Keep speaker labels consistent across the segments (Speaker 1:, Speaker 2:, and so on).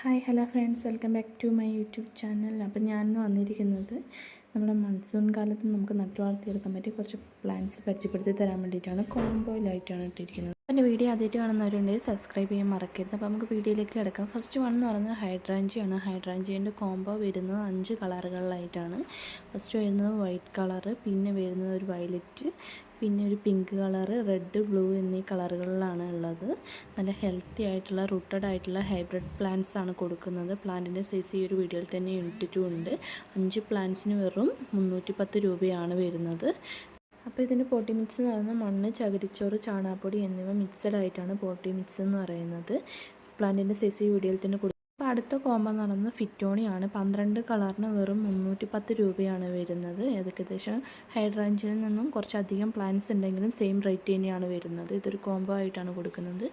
Speaker 1: Hi hello friends welcome back to my YouTube channel അപ്പം ഞാൻ വന്നിരിക്കുന്നത് നമ്മുടെ മൺസൂൺ കാലത്ത് നമുക്ക് നട്ടു വളർത്തിയെടുക്കാൻ പറ്റിയ കുറച്ച് പ്ലാന്റ്സ് പരിചയപ്പെടുത്തി തരാൻ വേണ്ടിയിട്ടാണ്. കോംബോയിലായിട്ടാണ് ഇട്ടിരിക്കുന്നത്. എന്റെ വീഡിയോ ആദ്യമായിട്ട് കാണുന്നവരുണ്ടെങ്കിൽ സബ്സ്ക്രൈബ് ചെയ്യാൻ മറക്കരുത്. അപ്പോൾ നമുക്ക് വീഡിയോയിലേക്ക് കിടക്കാം. ഫസ്റ്റ് വൺ എന്ന് പറയുന്നത് ഹൈഡ്രാഞ്ചിയാണ്. ഹൈഡ്രാഞ്ചിന്റെ കോംബോ വരുന്നത് അഞ്ച് കളറുകളിലായിട്ടാണ്. ഫസ്റ്റ് വരുന്നത് വൈറ്റ് കളറ് പിന്നെ വരുന്നത് ഒരു വയലറ്റ് പിന്നെ ഒരു പിങ്ക് കളറ് റെഡ് ബ്ലൂ എന്നീ കളറുകളിലാണ് ഉള്ളത്. നല്ല ഹെൽത്തി ആയിട്ടുള്ള റൂട്ടഡ് ആയിട്ടുള്ള ഹൈബ്രിഡ് പ്ലാന്റ്സ് ആണ് കൊടുക്കുന്നത്. പ്ലാന്റിന്റെ സൈസ് ഈ ഒരു വീഡിയോയിൽ തന്നെ ഇട്ടിട്ടുമുണ്ട്. അഞ്ച് പ്ലാന്റ്സിന് വെറും മുന്നൂറ്റി പത്ത് രൂപയാണ് വരുന്നത്. അപ്പോൾ ഇതിന്റെ പോട്ടി മിക്സ് എന്ന് പറയുന്നത് മണ്ണ് ചകിരിച്ചോറ് ചാണാപ്പൊടി എന്നിവ മിക്സഡ് ആയിട്ടാണ് പോട്ടി മിക്സ് എന്ന് പറയുന്നത്. പ്ലാന്റിന്റെ സൈസ് വീഡിയോയിൽ തന്നെ കൊടുക്കും അപ്പോൾ അടുത്ത കോമ്പോ എന്ന് പറയുന്നത് ഫിറ്റോണിയാണ് പന്ത്രണ്ട് കളറിന് വെറും മുന്നൂറ്റി പത്ത് രൂപയാണ് വരുന്നത്. ഏകദേശം ഹൈഡ്രാഞ്ചിൽ നിന്നും കുറച്ചധികം പ്ലാന്റ്സ് ഉണ്ടെങ്കിലും സെയിം റേറ്റ് തന്നെയാണ് വരുന്നത്. ഇതൊരു കോംബോ ആയിട്ടാണ് കൊടുക്കുന്നത്.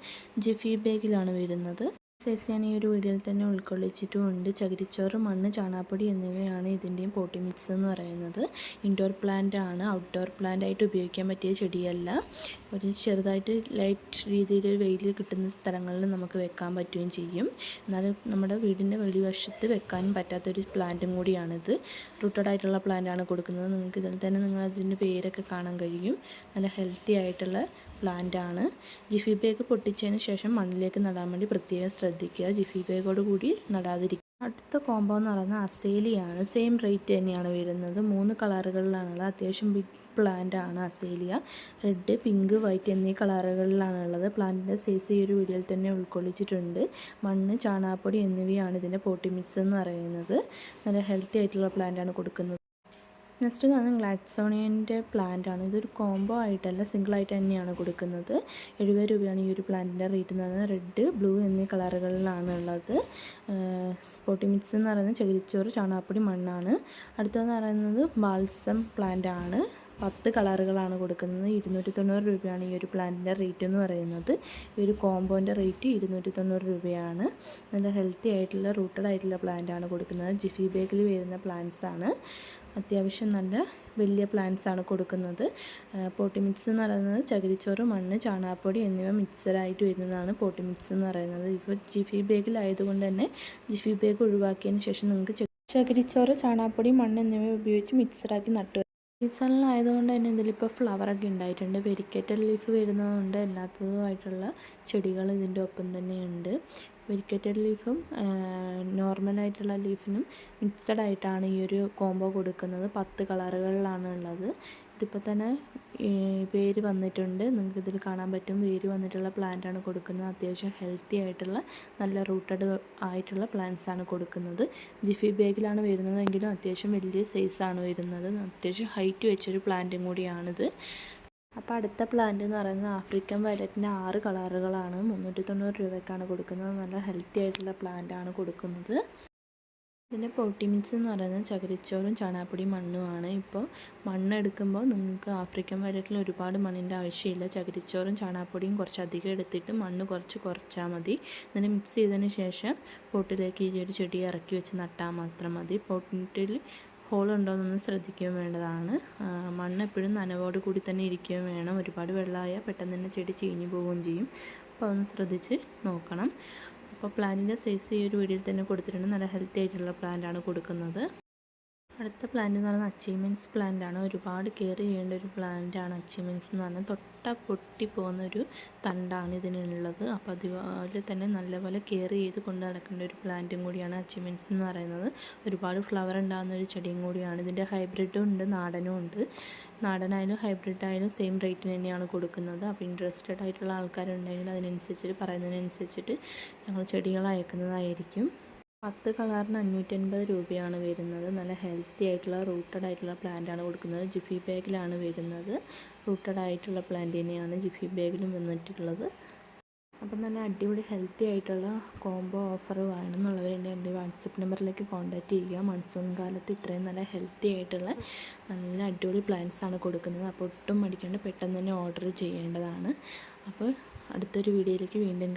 Speaker 1: ജിഫി ബാഗിലാണ് വരുന്നത്. സൈസ് ഞാൻ ഈ ഒരു വീഡിയോയിൽ തന്നെ ഉൾക്കൊള്ളിച്ചിട്ടുമുണ്ട്. ചകിരിച്ചോറ് മണ്ണ് ചാണാപ്പൊടി എന്നിവയാണ് ഇതിന്റെയും പോട്ടി മിക്സ് എന്ന് പറയുന്നത്. ഇൻഡോർ പ്ലാന്റ് ആണ്. ഔട്ട്ഡോർ പ്ലാന്റ് ആയിട്ട് ഉപയോഗിക്കാൻ പറ്റിയ ചെടിയല്ല. ഒരു ചെറുതായിട്ട് ലൈറ്റ് രീതിയിൽ വെയിൽ കിട്ടുന്ന സ്ഥലങ്ങളിൽ നമുക്ക് വെക്കാൻ പറ്റുകയും ചെയ്യും. എന്നാലും നമ്മുടെ വീടിന്റെ വെളിവശത്ത് വെക്കാനും പറ്റാത്തൊരു പ്ലാന്റും കൂടിയാണിത്. റൂട്ടഡ് ആയിട്ടുള്ള പ്ലാന്റ് ആണ് കൊടുക്കുന്നത്. നിങ്ങൾക്ക് ഇതിൽ തന്നെ നിങ്ങൾ അതിന്റെ പേരൊക്കെ കാണാൻ കഴിയും. നല്ല ഹെൽത്തി ആയിട്ടുള്ള പ്ലാന്റ് ആണ്. ജിഫി ബാഗ് പൊട്ടിച്ചതിന് ശേഷം മണ്ണിലേക്ക് നടാൻ വേണ്ടി പ്രത്യേകം ശ്രദ്ധിക്കുക. ജിഫി ബാഗോട് കൂടി നടാതിരിക്കുക അടുത്ത കോമ്പോ എന്ന് പറയുന്നത് അസേലിയാണ്. സെയിം റേറ്റ് തന്നെയാണ് വരുന്നത്. മൂന്ന് കളറുകളിലാണുള്ളത് അത്യാവശ്യം ബിഗ് പ്ലാന്റ് ആണ് അസേലിയ. റെഡ് പിങ്ക് വൈറ്റ് എന്നീ കളറുകളിലാണുള്ളത് പ്ലാന്റിന്റെ സൈസ് ഈ ഒരു വീഡിയോയിൽ തന്നെ ഉൾക്കൊള്ളിച്ചിട്ടുണ്ട്. മണ്ണ് ചാണാപ്പൊടി എന്നിവയാണ് ഇതിന്റെ പോട്ടി മിക്സ് എന്ന് പറയുന്നത്. നല്ല ഹെൽത്തി ആയിട്ടുള്ള പ്ലാന്റ് ആണ് കൊടുക്കുന്നത്. നെക്സ്റ്റ് പറഞ്ഞാൽ ഗ്ലാഡ്സോണിയന്റെ പ്ലാന്റ് ആണ്. ഇതൊരു കോംബോ ആയിട്ടല്ല സിംഗിൾ ആയിട്ട് തന്നെയാണ് കൊടുക്കുന്നത്. എഴുപത് രൂപയാണ് ഈ ഒരു പ്ലാന്റിന്റെ റേറ്റ് എന്ന് പറയുന്നത്. റെഡ് ബ്ലൂ എന്നീ കളറുകളിലാണ് ഉള്ളത്. സ്പോട്ടി മിക്സ് എന്ന് പറയുന്നത് ചകിരിച്ചോറ് ചാണകപ്പൊടി മണ്ണാണ്. അടുത്തതെന്ന് പറയുന്നത് ബാൽസം പ്ലാന്റ് ആണ്. പത്ത് കളറുകളാണ് കൊടുക്കുന്നത്. ഇരുന്നൂറ്റി തൊണ്ണൂറ് രൂപയാണ് ഈ ഒരു പ്ലാന്റിന്റെ റേറ്റ് എന്ന് പറയുന്നത്. ഈ ഒരു കോമ്പോന്റെ റേറ്റ് ഇരുന്നൂറ്റി തൊണ്ണൂറ് രൂപയാണ്. നല്ല ഹെൽത്തി ആയിട്ടുള്ള റൂട്ടഡ് ആയിട്ടുള്ള പ്ലാന്റ് ആണ് കൊടുക്കുന്നത്. ജിഫി ബാഗിൽ വരുന്ന പ്ലാന്റ്സ് ആണ്. അത്യാവശ്യം നല്ല വലിയ പ്ലാന്റ്സ് ആണ് കൊടുക്കുന്നത്. പോട്ടി മിക്സ് എന്ന് പറയുന്നത് ചകിരിച്ചോറ് മണ്ണ് ചാണകപ്പൊടി എന്നിവ മിക്സഡായിട്ട് വരുന്നതാണ് പോട്ടി മിക്സ് എന്ന് പറയുന്നത്. ഇപ്പോൾ ജിഫി ബാഗിലായതുകൊണ്ട് തന്നെ ജിഫി ബാഗ് ഒഴിവാക്കിയതിന് ശേഷം നിങ്ങൾക്ക് ചകിരിച്ചോറ് ചാണകപ്പൊടി മണ്ണ് എന്നിവ ഉപയോഗിച്ച് മിക്സഡാക്കി നട്ടു. സീസണിലായതുകൊണ്ട് തന്നെ ഇതിലിപ്പോൾ ഫ്ലവറൊക്കെ ഉണ്ടായിട്ടുണ്ട്. വെരിക്കേറ്റഡ് ലീഫ് വരുന്നതുകൊണ്ട് അല്ലാത്തതുമായിട്ടുള്ള ചെടികൾ ഇതിന്റെ ഒപ്പം തന്നെയുണ്ട്. വെരിക്കേറ്റഡ് ലീഫും നോർമലായിട്ടുള്ള ലീഫിനും മിക്സഡ് ആയിട്ടാണ് ഈ ഒരു കോംബോ കൊടുക്കുന്നത്. പത്ത് കളറുകളിലാണ് ഉള്ളത്. ഇതിപ്പോൾ തന്നെ വേര് വന്നിട്ടുണ്ട്. നിങ്ങൾക്ക് ഇതിൽ കാണാൻ പറ്റും. വേര് വന്നിട്ടുള്ള പ്ലാന്റ് ആണ് കൊടുക്കുന്നത്. അത്യാവശ്യം ഹെൽത്തി ആയിട്ടുള്ള നല്ല റൂട്ടഡ് ആയിട്ടുള്ള പ്ലാന്റ്സ് ആണ് കൊടുക്കുന്നത്. ജിഫി ബാഗിലാണ് വരുന്നതെങ്കിലും അത്യാവശ്യം വലിയ സൈസാണ് വരുന്നത്. അത്യാവശ്യം ഹൈറ്റ് വെച്ചൊരു പ്ലാന്റും കൂടിയാണിത്. അപ്പോൾ അടുത്ത പ്ലാന്റ് എന്ന് പറയുന്നത് ആഫ്രിക്കൻ വയലറ്റിന്റെ ആറ് കളറുകളാണ് മുന്നൂറ്റി തൊണ്ണൂറ് രൂപയ്ക്കാണ് കൊടുക്കുന്നത്. നല്ല ഹെൽത്തി ആയിട്ടുള്ള പ്ലാന്റ് ആണ് കൊടുക്കുന്നത്. ഇതിന്റെ പോട്ടി മിക്സ് എന്ന് പറയുന്നത് ചകിരിച്ചോറും ചാണകപ്പൊടിയും മണ്ണുമാണ് ഇപ്പോൾ മണ്ണ് എടുക്കുമ്പോൾ നിങ്ങൾക്ക് ആഫ്രിക്കൻ വയലറ്റിൽ ഒരുപാട് മണ്ണിന്റെ ആവശ്യമില്ല. ചകിരിച്ചോറും ചാണാപ്പൊടിയും കുറച്ചധികം എടുത്തിട്ട് മണ്ണ് കുറച്ച് കുറച്ചാൽ മതി. ഇതിനെ മിക്സ് ചെയ്തതിന് ശേഷം പോട്ടിലേക്ക് ഈ ഒരു ചെടി ഇറക്കി വെച്ച് നട്ടാൽ മാത്രം മതി. പോട്ടിൽ ഹോളുണ്ടോയെന്നൊന്ന് ശ്രദ്ധിക്കുകയും വേണ്ടതാണ്. മണ്ണ് എപ്പോഴും നനവോട് കൂടി തന്നെ ഇരിക്കുകയും വേണം. ഒരുപാട് വെള്ളമായാൽ പെട്ടെന്ന് തന്നെ ചെടി ചീഞ്ഞു പോവുകയും ചെയ്യും. അപ്പോൾ അതൊന്ന് ശ്രദ്ധിച്ച് നോക്കണം. അപ്പോൾ പ്ലാന്റിന്റെ സൈസ് ഈ ഒരു വീഡിയോയിൽ തന്നെ കൊടുത്തിട്ടുണ്ട്. നല്ല ഹെൽത്തി ആയിട്ടുള്ള പ്ലാന്റാണ് കൊടുക്കുന്നത്. അടുത്ത പ്ലാന്റ് എന്ന് പറയുന്നത് അച്ചീവ്മെന്റ്സ് പ്ലാന്റ് ആണ്. ഒരുപാട് കെയർ ചെയ്യേണ്ട ഒരു പ്ലാന്റ് ആണ് അച്ചീവ്മെന്റ്സ് എന്ന് പറഞ്ഞാൽ തൊട്ട പൊട്ടി പോകുന്ന ഒരു തണ്ടാണ് ഇതിനുള്ളത്. അപ്പോൾ അതുപോലെ തന്നെ നല്ലപോലെ കെയർ ചെയ്ത് കൊണ്ട് നടക്കേണ്ട ഒരു പ്ലാന്റും കൂടിയാണ് അച്ചീവ്മെന്റ്സ് എന്ന് പറയുന്നത്. ഒരുപാട് ഫ്ലവർ ഉണ്ടാകുന്ന ഒരു ചെടിയും കൂടിയാണ്. ഇതിന്റെ ഹൈബ്രിഡും ഉണ്ട് നാടനും ഉണ്ട്. നാടനായാലും ഹൈബ്രിഡ് ആയാലും സെയിം റേറ്റിന് തന്നെയാണ് കൊടുക്കുന്നത്. അപ്പോൾ ഇൻട്രസ്റ്റഡ് ആയിട്ടുള്ള ആൾക്കാരുണ്ടെങ്കിൽ അതിനനുസരിച്ചിട്ട് പറയുന്നതിനനുസരിച്ചിട്ട് ഞങ്ങൾ ചെടികൾ അയക്കുന്നതായിരിക്കും. പത്ത് കളറിന് അഞ്ഞൂറ്റൻപത് രൂപയാണ് വരുന്നത്. നല്ല ഹെൽത്തി ആയിട്ടുള്ള റൂട്ടഡ് ആയിട്ടുള്ള പ്ലാന്റ് ആണ് കൊടുക്കുന്നത്. ജിഫി ബാഗിലാണ് വരുന്നത്. റൂട്ടഡ് ആയിട്ടുള്ള പ്ലാന്റ് തന്നെയാണ് ജിഫി ബാഗിലും വന്നിട്ടുള്ളത്. അപ്പം നല്ല അടിപൊളി ഹെൽത്തി ആയിട്ടുള്ള കോംബോ ഓഫർ വേണമെന്നുള്ളവരുണ്ട് എന്റെ വാട്സപ്പ് നമ്പറിലേക്ക് കോൺടാക്റ്റ് ചെയ്യുക. മൺസൂൺ കാലത്ത് ഇത്രയും നല്ല ഹെൽത്തി ആയിട്ടുള്ള നല്ല അടിപൊളി പ്ലാന്റ്സ് ആണ് കൊടുക്കുന്നത്. അപ്പോൾ ഒട്ടും മടിക്കേണ്ട പെട്ടെന്ന് തന്നെ ഓർഡർ ചെയ്യേണ്ടതാണ്. അപ്പോൾ അടുത്തൊരു വീഡിയോയിലേക്ക് വീണ്ടും